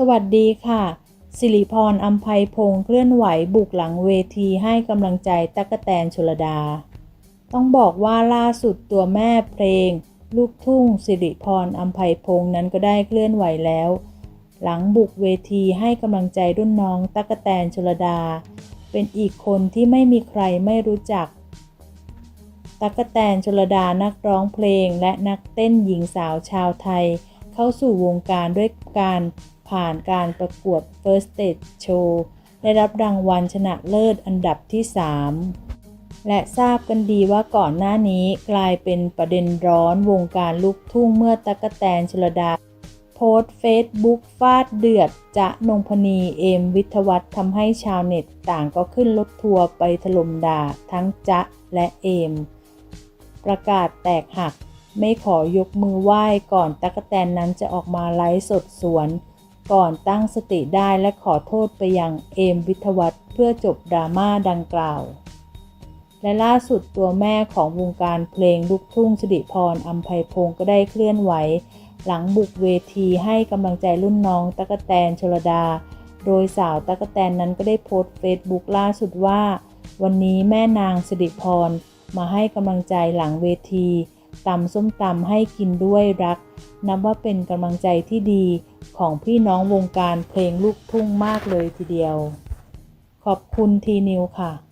สวัสดีค่ะ สิริพรอัมภัยพงศ์เคลื่อนไหวบุกหลังเวทีให้กำลังใจตั๊กแตนชลดา ต้องบอกว่าล่าสุดตัวแม่เพลง ลูกทุ่งสิริพรอัมภัยพงศ์นั้นก็ได้เคลื่อนไหวแล้ว หลังบุกเวทีให้กำลังใจรุ่นน้องตั๊กแตนชลดา เป็นอีกคนที่ไม่มีใครไม่รู้จักตั๊กแตนชลดานักร้องเพลงและนักเต้นหญิงสาวชาวไทย เข้าสู่วงการด้วยการ ผ่านการประกวด First Stage Show ได้รับรางวัลชนะเลิศอันดับที่ 3 และทราบกันดีว่าก่อนหน้านี้กลายเป็นประเด็นร้อนวงการลูกทุ่งเมื่อตั๊กแตนชลดา โพสเฟซบุ๊กฟาดเดือด จะนงพนีเอมวิทยวัฒน์ทำให้ชาวเน็ตต่างก็ขึ้นรถทัวร์ไปถล่มด่าทั้งจะและเอม ประกาศแตกหักไม่ขอยกมือไหว้ก่อนตั๊กแตนนั้นจะออกมาไลฟ์สดสวน ก่อนตั้งสติได้และขอโทษไปยังเอมวิทวัฒน์เพื่อจบดราม่าดังกล่าว และล่าสุดตัวแม่ของวงการเพลงลูกทุ่งสิริพรอัมภัยพงศ์ก็ได้เคลื่อนไหว หลังบุกเวทีให้กำลังใจรุ่นน้องตั๊กแตนชลดา โดยสาวตั๊กแตนนั้นก็ได้โพสต์เฟซบุ๊กล่าสุดว่า วันนี้แม่นางสิริพรมาให้กำลังใจหลังเวที ตำส้มตำให้กินด้วยรัก นับว่าเป็นกำลังใจที่ดีของพี่น้องวงการเพลงลูกทุ่งมากเลยทีเดียว ขอบคุณทีนิวค่ะ